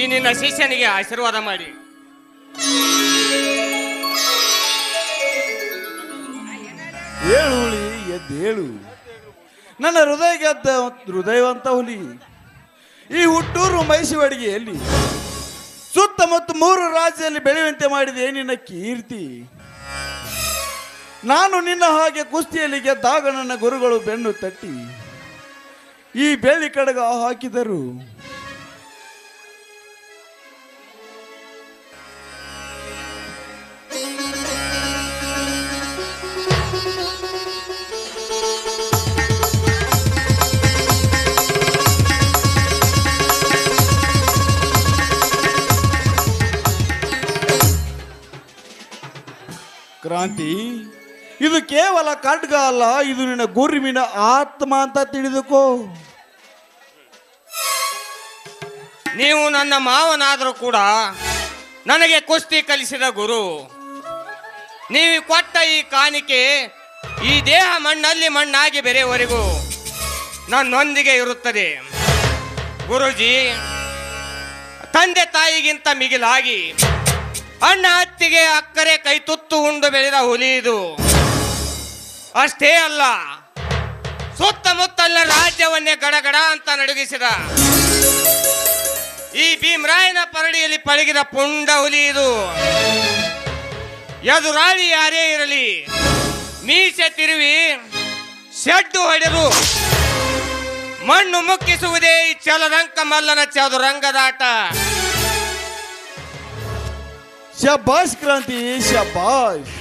ಈ ನಿನ್ನ ಶಿಷ್ಯನಿಗೆ ಆಶೀರ್ವಾದ ಮಾಡಿ. ಹೇಳು ಹುಲಿ ಎದ್ದೇಳು ನನ್ನ ಹೃದಯ ಗೆದ್ದ ಹೃದಯವಂತ ಹುಲಿ, ಈ ಹುಟ್ಟೂರು ಮೈಸೂಡಿಗೆಯಲ್ಲಿ ಸುತ್ತಮುತ್ತ ಮೂರು ರಾಜ್ಯದಲ್ಲಿ ಬೆಳೆಯುವಂತೆ ಮಾಡಿದೆ ನಿನ್ನ ಕೀರ್ತಿ. ನಾನು ನಿನ್ನ ಹಾಗೆ ಕುಸ್ತಿಯಲ್ಲಿ ಗೆದ್ದಾಗ ನನ್ನ ಗುರುಗಳು ಬೆನ್ನು ತಟ್ಟಿ, ಈ ಬೇಲಿ ಕಡಗ ಹಾಕಿದರು. ಕ್ರಾಂತಿ. ಇದು ಕೇವಲ ಖಡ್ಗ ಅಲ್ಲ, ಇದು ನಿನ್ನ ಗುರುವಿನ ಆತ್ಮ ಅಂತ ತಿಳಿದುಕೋ. ನೀವು ನನ್ನ ಮಾವನಾದರೂ ಕೂಡ ನನಗೆ ಕುಸ್ತಿ ಕಲಿಸಿದ ಗುರು. ನೀವು ಕೊಟ್ಟ ಈ ಕಾಣಿಕೆ ಈ ದೇಹ ಮಣ್ಣಲ್ಲಿ ಮಣ್ಣಾಗಿ ಬೆರೆಯವರೆಗೂ ನನ್ನೊಂದಿಗೆ ಇರುತ್ತದೆ. ಗುರುಜಿ, ತಂದೆ ತಾಯಿಗಿಂತ ಮಿಗಿಲಾಗಿ ಅಣ್ಣ ಅತ್ತಿಗೆ ಅಕ್ಕರೆ ಕೈ ತುತ್ತು ಉಂಡು ಬೆಳೆದ ಹುಲಿ ಇದು. ಅಷ್ಟೇ ಅಲ್ಲ ಸುತ್ತಮುತ್ತಲ ರಾಜ್ಯವನ್ನೇ ಗಡಗಡ ಅಂತ ನಡುಗಿಸಿದ. ಈ ಭೀಮರಾಯನ ಪರಡಿಯಲ್ಲಿ ಪಳಗಿದ ಪುಂಡ ಹುಲಿ ಇದು. ಎದುರಾಳಿ ಯಾರೇ ಇರಲಿ, ಮೀಸೆ ತಿರುವಿ, ಶೆಡ್ಡು ಹೊಡೆದು, ಮಣ್ಣು ಮುಕ್ಕಿಸುವುದೇ ಈ ಚಲರಂಕ ಮಲ್ಲನ ಚದುರಂಗದಾಟ. ಶಬಾಷ್ ಕ್ರಾಂತಿ ಶಬಾಷ್.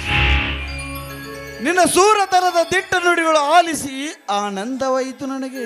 ನಿನ್ನ ಸೂರತನದ ದಿಟ್ಟ ನುಡಿಗಳು ಆಲಿಸಿ ಆನಂದವಾಯಿತು ನನಗೆ.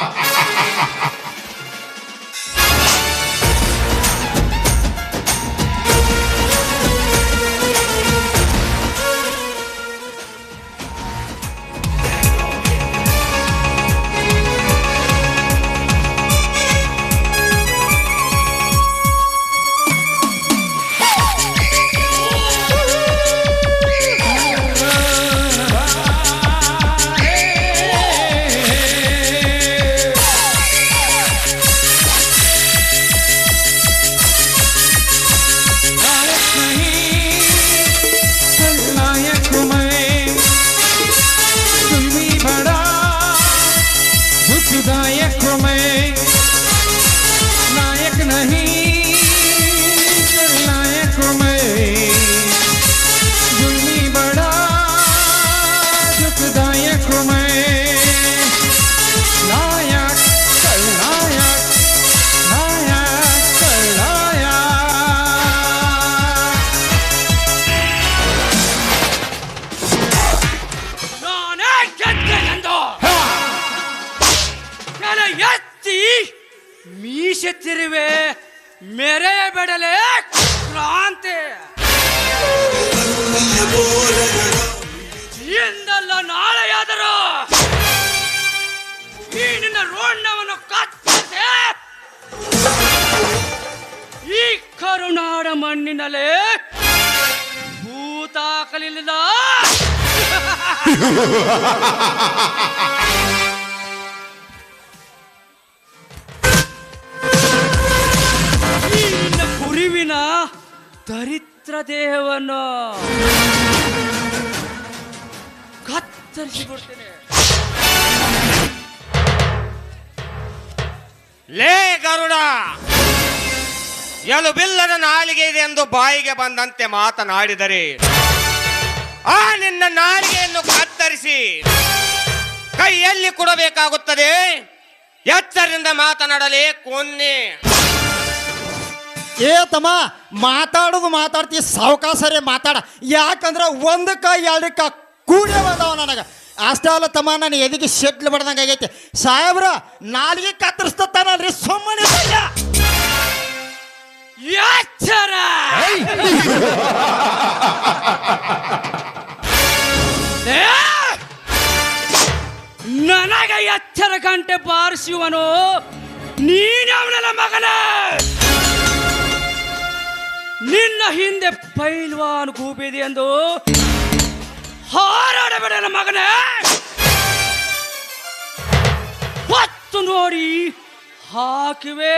ಈ ನಿನ್ನ ರೋಣವನ್ನು ಕತ್ತರಿಸಿ ಈ ಕರುನಾಡ ಮಣ್ಣಿನಲ್ಲಿ ಭೂತಾಕಲಿಲ್ಲ ಈ ನಿನ್ನ ಕುರಿವಿನ ದರಿದ್ರ ದೇಹವನ್ನು ಕತ್ತರಿಸಿ ಲೇ ಗರುಡ! ಎಲುಬಿಲ್ಲದ ನಾಲಿಗೆ ಇದೆ ಎಂದು ಬಾಯಿಗೆ ಬಂದಂತೆ ಮಾತನಾಡಿದರೆ, ಆ ನಿನ್ನ ನಾಲಿಗೆಯನ್ನು ಕತ್ತರಿಸಿ ಕೈಯಲ್ಲಿ ಕೊಡಬೇಕಾಗುತ್ತದೆ. ಎಚ್ಚರಿಂದ ಮಾತನಾಡಲೇ ಕೊನ್ನೆ. ಏ ತಮ್ಮ, ಮಾತಾಡೋದು ಮಾತಾಡ್ತಿ ಸಾವಕಾಸರೇ ಮಾತಾಡ. ಯಾಕಂದ್ರೆ ಒಂದಕ್ಕ ಎರಡಕ್ಕ ಕೂಡೇ ಬಂದವ ನನಗೆ. ಅಷ್ಟೇ ಅಲ್ಲ ತಮ್ಮ ನಾನು ಎದಿಗೆ ಶೆಟ್ಲ್ ಬಡ್ದಂಗೆ ಆಗೈತೆ ಸಾಹೇಬ್ರ ನಾಲಿಗೆ ಕತ್ತರಿಸ್ತಾನಲ್ರಿ ಸುಮ್ಮನೆ ಇರಲ್ಲ. ಎಚ್ಚರ ಏ! ನನಗೆ ಎಚ್ಚರ ಗಂಟೆ ಬಾರಿಸುವನು ನೀನವನಲ್ಲ ಮಗನ ನಿನ್ನ ಹಿಂದೆ ಪೈಲ್ವಾನ್ ಕೂಬಿದೆ ಎಂದು ಹಾರಾಡಬೇಡ ಮಗನೇ. ಹೊತ್ತು ನೋಡಿ ಹಾಕಿವೆ.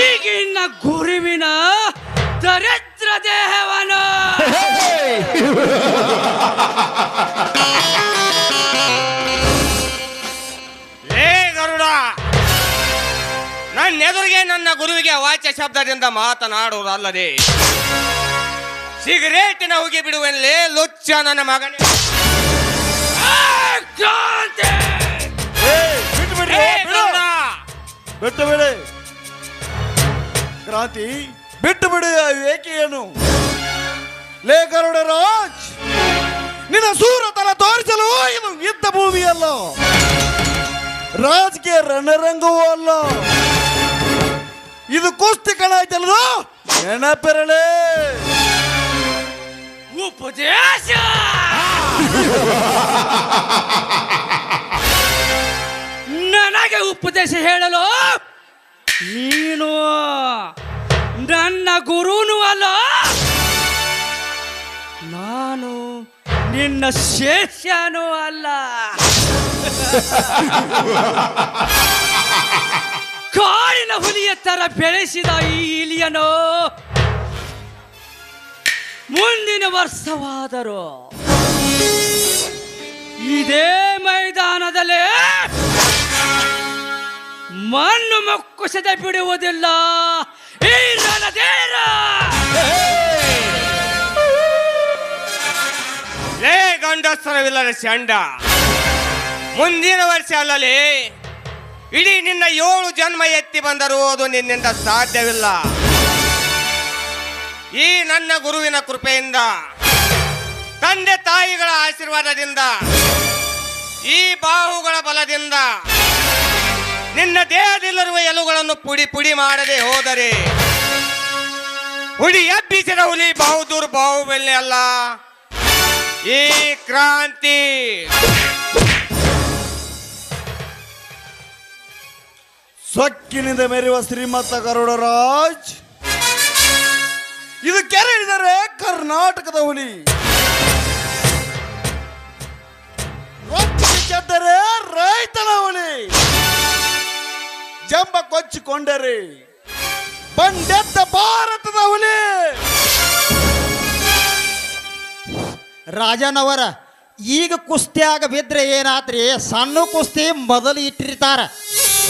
ಈಗಿನ ಗುರುವಿನ ದರಿದ್ರ ದೇಹವನ್ನು ಎದುರಿಗೆ ನನ್ನ ಗುರುವಿಗೆ ವಾಚ್ಯ ಶಬ್ದದಿಂದ ಮಾತನಾಡುವುದಲ್ಲದೆ ಸಿಗರೇಟಿನ ಹೋಗಿ ಬಿಡುವಲ್ಲೇ ಲುಚ್ಚ ನನ್ನ ಮಗನೇ! ಏ, ಬಿಟ್ಟು ಬಿಡ್ರಿ, ಏ ಬಿಡು. ಗರುಡ! ಬಿಟ್ಟು ಬಿಡಿ ಕ್ರಾಂತಿ ಬಿಟ್ಟು ಬಿಡು ಆ ಏಕೆಯನ್ನು ಲೇ ಗರುಡ ರಾಜ್ ನಿನ್ನ ಸೂರತನ ತೋರಿಸಲು ಇದು ಯುದ್ಧ ಭೂಮಿಯಲ್ಲ ರಾಜಕೀಯ ರಣರಂಗವೂ ಅಲ್ಲ ಇದು ಕುಸ್ತಿ ಕಣ ನೆನಪಿರಲೇ. ಉಪದೇಶ. ನನಗೆ ಉಪದೇಶ ಹೇಳಲು ನೀನು ನನ್ನ ಗುರುನು ಅಲ್ಲ. ನಾನು ನಿನ್ನ ಶೇಷ್ಯನೂ ಅಲ್ಲ. ಕಾಡಿನ ಹುಲಿಯ ತರ ಬೆಳೆಸಿದ ಈ ಇಲಿಯನು. ಮುಂದಿನ ವರ್ಷವಾದರೂ ಇದೇ ಮೈದಾನದಲ್ಲಿ ಮಣ್ಣು ಮುಕ್ಕುಸದೆ ಬಿಡುವುದಿಲ್ಲ. ಈ ರಣಧೀರ ಲೇ ಗಂಡಸ್ತರವಿಲ್ಲದ ಚಂಡ ಮುಂದಿನ ವರ್ಷ ಅಲ್ಲಲೇ ಇಡೀ ನಿನ್ನ ಏಳು ಜನ್ಮ ಎತ್ತಿ ಬಂದರೂ ಅದು ನಿನ್ನಿಂದ ಸಾಧ್ಯವಿಲ್ಲ. ಈ ನನ್ನ ಗುರುವಿನ ಕೃಪೆಯಿಂದ, ತಂದೆ ತಾಯಿಗಳ ಆಶೀರ್ವಾದದಿಂದ, ಈ ಬಾಹುಗಳ ಬಲದಿಂದ, ನಿನ್ನ ದೇಹದಲ್ಲಿರುವ ಎಲುಗಳನ್ನು ಪುಡಿ ಪುಡಿ ಮಾಡದೆ ಹೋದರೆ, ಹುಡಿ ಎಬ್ಬಿಸಿದ ಹುಲಿ ಬಹುದೂರ್ ಬಾಹುಬಲ್ಯ ಅಲ್ಲ. ಈ ಕ್ರಾಂತಿ. ಸೊಕ್ಕಿನಿಂದ ಮೆರೆಯುವ ಶ್ರೀಮಂತ ಗರುಡರಾಜ್. ಇದು ಕೆರೆ ಹೇಳಿದರೆ ಕರ್ನಾಟಕದ ಹುಲಿ. ಚೆದ್ದರೆ ರೈತನ ಹುಲಿ. ಜಂಬ ಕೊಚ್ಚಿಕೊಂಡರೆ ಬಂಡೆದ್ದ ಭಾರತದ ಹುಲಿ. ರಾಜನವರ, ಈಗ ಕುಸ್ತಿಯಾಗ ಬಿದ್ರೆ ಏನಾತ್ರಿ ಸಣ್ಣ ಕುಸ್ತಿ ಮೊದಲು ಇಟ್ಟಿರ್ತಾರ.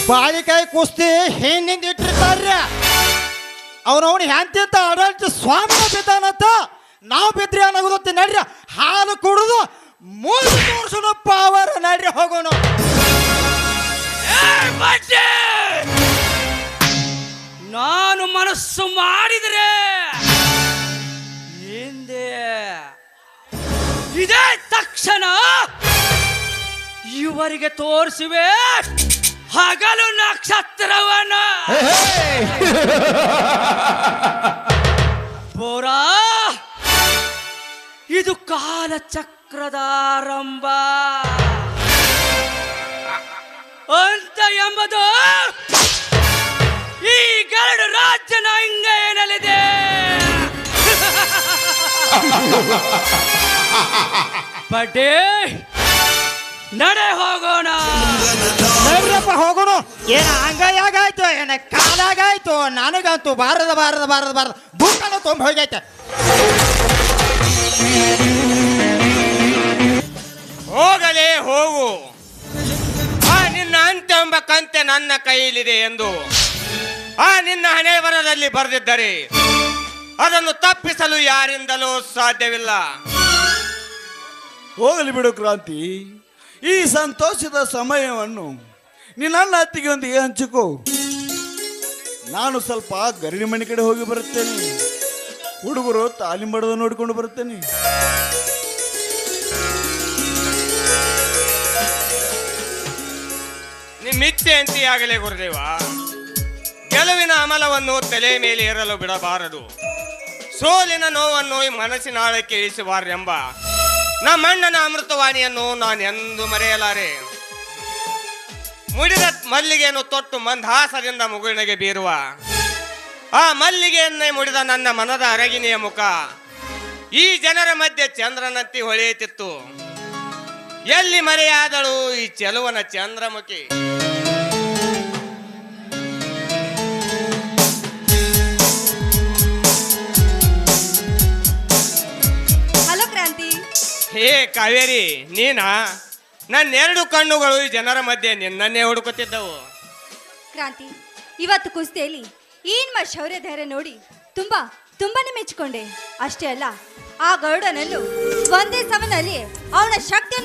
ಬಾಳಿಕಾಯಿ ಕುಸ್ತಿ ಹೆಣ್ಣಿಂದ ಇಟ್ಟಿರ್ತಾರ್ರಿ. ಅವನವನು ಹೆಂತಿಂತ ಆಡಳಿತ ಸ್ವಾಮಿ ಬಿದ್ದಾನಂತ ನಾವು ಬಿದ್ರಿ ಅನ್ನೋದತ್ತೆ ನಡ್ರಿ, ಹಾಲು ಕುಡಿದು ಮೂರು ತೋರ್ಸೋಣ ಪಾವರ್ ನಡ್ರಿ, ಹೋಗೋಣ! ನಾನು ಮನಸ್ಸು ಮಾಡಿದರೆ ಹಿಂದೆ ಇದೇ ತಕ್ಷಣ ಇವರಿಗೆ ತೋರಿಸುವೆ. ಹಗಲು ನಕ್ಷತ್ರವನ. ಬೋರಾ ಇದು ಕಾಲಚಕ್ರದ ಆರಂಭ. ಅಂತ ಎಂಬುದು ಈ ಗರಡು ರಾಜ್ಯನ ಹಿಂಗೇನಲ್ಲಿದೆ ಬಡ್ಡೆ ನಡೆ ಹೋಗೋಣ ನಡ್ರಪ್ಪ ಹೋಗೋಣ. ಏನ ಅಂಗೈಯಾಗಾಯ್ತು ಏನ ಕಾಲಾಗಾಯ್ತು ನನಗಂತೂ ಬಾರದ ಬಾರದ ಬಾರದ ಬಾರದ ಬುಕ್ಕನ ತುಂಬ ಹೋಗೈತೆ. ಹೋಗಲೇ ಹೋಗು. ಆ ನಿನ್ನ ಅಂತ್ಯ ಎಂಬ ಕಂತೆ ನನ್ನ ಕೈಯಲ್ಲಿದೆ ಎಂದು ಆ ನಿನ್ನ ಹಣೆ ಬರದಲ್ಲಿ ಬರೆದಿದ್ದರೆ ಅದನ್ನು ತಪ್ಪಿಸಲು ಯಾರಿಂದಲೂ ಸಾಧ್ಯವಿಲ್ಲ. ಹೋಗಲಿ ಬಿಡು ಕ್ರಾಂತಿ. ಈ ಸಂತೋಷದ ಸಮಯವನ್ನು ನಿನ್ನ ಅತ್ತಿಗೆಯೊಂದಿಗೆ ಹಂಚಿಕೋ. ನಾನು ಸ್ವಲ್ಪ ಗರಡಿ ಮನೆ ಕಡೆ ಹೋಗಿ ಬರುತ್ತೇನೆ. ಹುಡುಗರು ತಾಲಿಂ ಬಡದ ನೋಡಿಕೊಂಡು ಬರುತ್ತೇನೆ. ನಿಮ್ಮಿಚ್ಛೆ ಅಂತಿಯಾಗಲೇ ಗುರುದೇವ. ಗೆಲುವಿನ ಅಮಲವನ್ನು ತಲೆ ಮೇಲೆ ಏರಲು ಬಿಡಬಾರದು. ಸೋಲಿನ ನೋವನ್ನು ಈ ಮನಸ್ಸಿನ ಆಳಕ್ಕೆ ಇಳಿಸಬಾರೆಂಬ ನಮ್ಮಣ್ಣನ ಅಮೃತವಾಣಿಯನ್ನು ನಾನು ಎಂದು ಮರೆಯಲಾರೆ. ಮುಡಿದ ಮಲ್ಲಿಗೆಯನ್ನು ತೊಟ್ಟು ಮಂದಹಾಸದಿಂದ ಮುಗುಳಿನಗೆ ಬೀರುವ. ಆ ಮಲ್ಲಿಗೆಯನ್ನೇ ಮುಡಿದ ನನ್ನ ಮನದ ಅರಗಿನಿಯ ಮುಖ. ಈ ಜನರ ಮಧ್ಯೆ ಚಂದ್ರನತ್ತಿ ಹೊಳೆಯುತ್ತಿತ್ತು. ಎಲ್ಲಿ ಮರೆಯಾದಳು ಈ ಚೆಲುವನ ಚಂದ್ರಮುಖಿ. ಕಾವೇರಿ, ನೀನಾ? ನನ್ನೆರಡು ಕಣ್ಣುಗಳು ಈ ಜನರ ಮಧ್ಯೆ ನಿನ್ನನ್ನೇ ಹುಡುಕುತ್ತಿದ್ದವು. ಕ್ರಾಂತಿ, ಇವತ್ತು ಕುಸ್ತಿಯಲ್ಲಿ ಏನ್ಮ ಶೌರ್ಯ ಧೈರ್ಯ ನೋಡಿ ತುಂಬಾ, ತುಂಬಾನೇ ಮೆಚ್ಚಿಕೊಂಡೆ. ಅಷ್ಟೇ ಅಲ್ಲ, ಆ ಗರುಡನಲ್ಲೂ ಒಂದೇ ಸಮನಲ್ಲಿ ಅವನ ಶಕ್ತಿಯನ್ನು